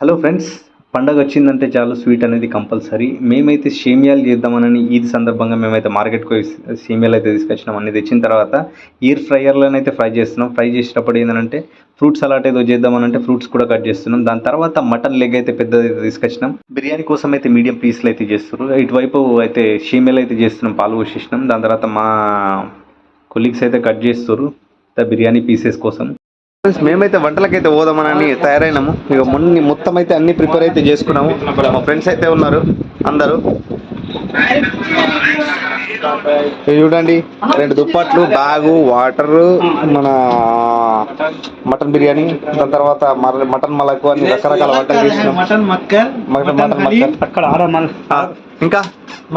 Hello friends పండగ వచ్చిందంటే చాలు స్వీట్ అనేది కంపల్సరీ మేమైతే సేమియాలు చేద్దామని ఈద్ సందర్భంగా మేమైతే మార్కెట్కి సేమియాలు అయితే తీసుకొచ్చినాం అన్ని తెచ్చిన తర్వాత ఎయిర్ ఫ్రైయర్లోనైతే ఫ్రై చేస్తున్నాం. ఫ్రై చేసేటప్పుడు ఏంటంటే ఫ్రూట్స్ సలాడ్ ఏదో చేద్దామనంటే ఫ్రూట్స్ కూడా కట్ చేస్తున్నాం. దాని తర్వాత మటన్ లెగ్ అయితే పెద్దది అయితే తీసుకొచ్చినాం. బిర్యానీ కోసం అయితే మీడియం పీస్లు అయితే చేస్తున్నారు ఇటువైపు అయితే సేమియాలు అయితే చేస్తున్నాం పాలు పోసేసినాం. దాని తర్వాత మా కొలీగ్స్ అయితే కట్ చేస్తారు బిర్యానీ పీసెస్ కోసం. ఫ్రెండ్స్ మేమైతే వంటలకైతే పోదామని తయారైనాము. ఇక మొన్న మొత్తం అయితే అన్ని ప్రిపేర్ అయితే చేసుకున్నాము. మా ఫ్రెండ్స్ అయితే ఉన్నారు అందరూ. చూడండి రెండు దుప్పట్లు బ్యాగు వాటర్ మన మటన్ బిర్యానీ దాని తర్వాత మటన్ మలకు అన్ని రకరకాల వంటలు చేసినాం. మటన్ మక్కర్ ఇంకా?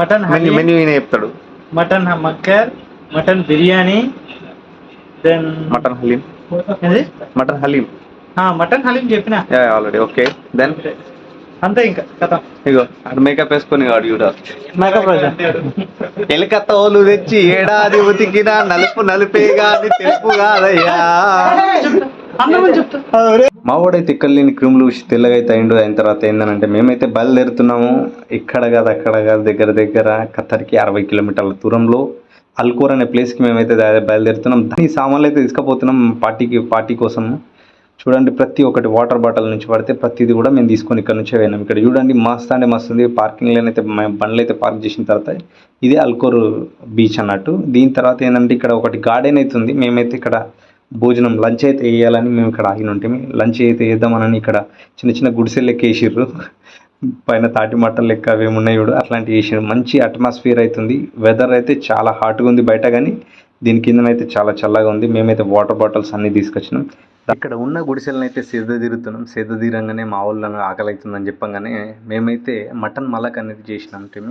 Mutton menu haleem. మెన్యూ ఈయన చెప్తాడు. Mutton Makkar mutton biryani then mutton haleem. Mutton haleem. Mutton haleem చెప్పిన. Already okay. దెన్ అంతే ఇంకా కథ. ఇగో అటు మేకప్ వేసుకొని వాడు చూడ మేకప్ రోజా? ఎలుక తోలు తెచ్చి ఏడాది ఉతికిన నలుపు నలుపే గాని తెలుపు కాదయ్యా. మా వాడైతే ఇక్కడ లేని క్రిములు తెల్లగా అయితే అయిండు అయిన తర్వాత ఏంటంటే మేమైతే బయలుదేరుతున్నాము ఇక్కడ కాదు అక్కడ కాదు దగ్గర దగ్గర ఖత్తర్కి అరవై కిలోమీటర్ల దూరంలో. అల్కోర్ అనే ప్లేస్కి మేమైతే బయలుదేరుతున్నాం. ఈ సామాన్లు అయితే తీసుకుపోతున్నాం పార్టీకి పార్టీ కోసం. చూడండి ప్రతి ఒక్కటి వాటర్ బాటిల్ నుంచి పడితే ప్రతిది కూడా మేము తీసుకొని ఇక్కడ నుంచే పోయినాం. ఇక్కడ చూడండి మస్తు అంటే మస్తు ఉంది. పార్కింగ్ లేని అయితే మేము బండ్లు అయితే పార్క్ చేసిన తర్వాత ఇదే అల్కోర్ బీచ్ అన్నట్టు. దీని తర్వాత ఏంటంటే ఇక్కడ ఒకటి గార్డెన్ అయితే ఉంది. మేమైతే ఇక్కడ భోజనం లంచ్ అయితే వేయాలని మేము ఇక్కడ ఆగిన ఉంటే లంచ్ అయితే వేద్దామనని ఇక్కడ చిన్న చిన్న గుడిసెలు లెక్క పైన తాటి మట్టలు లెక్క అవి ఏమున్నాయి చూడు. అట్లాంటివి చేసిన మంచి అట్మాస్ఫియర్ అవుతుంది వెదర్ అయితే చాలా హాట్గా ఉంది బయట కానీ దీని కిందనైతే చాలా చల్లగా ఉంది. మేమైతే వాటర్ బాటిల్స్ అన్నీ తీసుకొచ్చినాం. ఇక్కడ ఉన్న గుడిసెలను అయితే సేద తీరుతున్నాం సేద తీరంగానే మా వాళ్ళని ఆకలి అవుతుందని చెప్పంగానే మేమైతే మటన్ మలక్ అనేది చేసినాం అంటే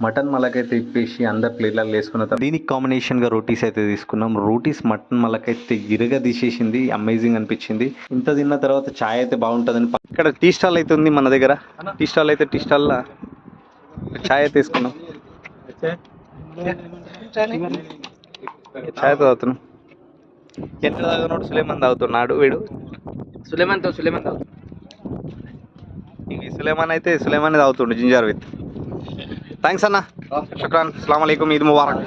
మటన్ మలక్ అయితే ఇప్పేసి అందరు ప్లేట్లలో వేసుకున్న తర్వాత దీనికి కాంబినేషన్గా రోటీస్ అయితే తీసుకున్నాం రోటీస్ మటన్ మలక్ అయితే ఇరగా తీసేసింది అమేజింగ్ అనిపించింది ఇంత తిన్న తర్వాత చాయ్ అయితే బాగుంటుందని ఇక్కడ టీ స్టాల్ అయితే ఉంది మన దగ్గర టీ స్టాల్ అయితే టీ స్టాల్లో చాయ్ అయితే తీసుకున్నాం చాయ్ తాగుతున్నాం ఎట్లా తాగుతున్నాడు? సులేమన్ తాగుతున్నాడు వీడు. సులేమాన్తో సులేమాన్తో ఇంక ఈ సులేమాన్ అయితే సులేమాన్ తాగుతుండు జింజర్ విత్. థ్యాంక్స్ అన్న. శుక్రాన్ అస్సలం ఈద్ ముబారక్.